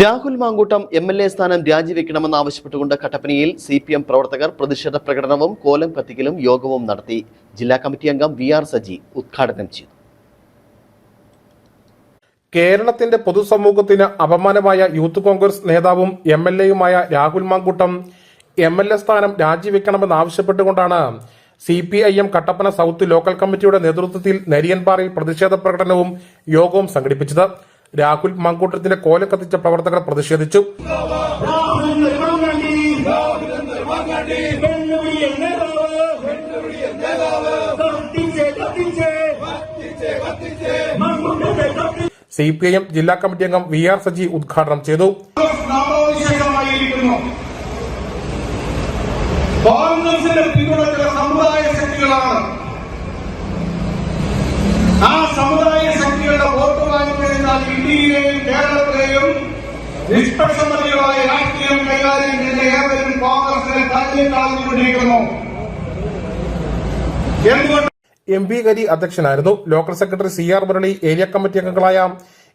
Rahul Mankoottam M L A സ്ഥാനം രാജിവെക്കണമെന്നാവശ്യപ്പെട്ടുകൊണ്ട് കട്ടപ്പനയിൽ സി പി എം പ്രവർത്തകർ പ്രതിഷേധ പ്രകടനവും കോലം കത്തിക്കലും യോഗവും നടത്തി. ജില്ലാ കമ്മിറ്റി അംഗം വി ആർ സജി ഉദ്ഘാടനം ചെയ്തു. കേരളത്തിന്റെ പൊതുസമൂഹത്തിന് അപമാനമായ യൂത്ത് കോൺഗ്രസ് നേതാവും M L എയുമായ Rahul Mankoottam M L A സ്ഥാനം രാജിവെക്കണമെന്ന് ആവശ്യപ്പെട്ടുകൊണ്ടാണ് C P I M Kattappana south local കമ്മിറ്റിയുടെ നേതൃത്വത്തിൽ നരിയൻപാറയിൽ പ്രതിഷേധ പ്രകടനവും യോഗവും സംഘടിപ്പിച്ചത്. രാഹുൽ മങ്കൂട്ടത്തിന്റെ കോല കത്തിച്ച പ്രവർത്തകർ പ്രതിഷേധിച്ചു. സി പി ഐ എം ജില്ലാ കമ്മിറ്റി അംഗം വി ആർ സജി ഉദ്ഘാടനം ചെയ്തു. സമുദായ ശക്തികളാണ് നിഷ്പക്ഷമതികളായ രാഷ്ട്രീയം കൈകാര്യം ചെയ്ത ഏവരും കോൺഗ്രസിനെ തള്ളിക്കളഞ്ഞുകൊണ്ടിരിക്കുന്നു എന്തുകൊണ്ട് എം പി ഗരി അധ്യക്ഷനായിരുന്നു. Local secretary C R Murali area committee അംഗങ്ങളായ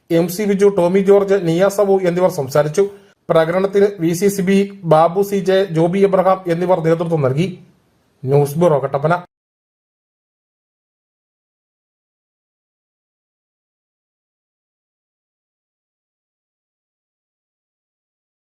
എം സി ബിജു ടോമി ജോർജ് നിയാസബു എന്നിവർ സംസാരിച്ചു. പ്രകടനത്തിന് V C C B Babu C J Joby Abraham എന്നിവർ നേതൃത്വം നൽകി. News bureau Kattappana.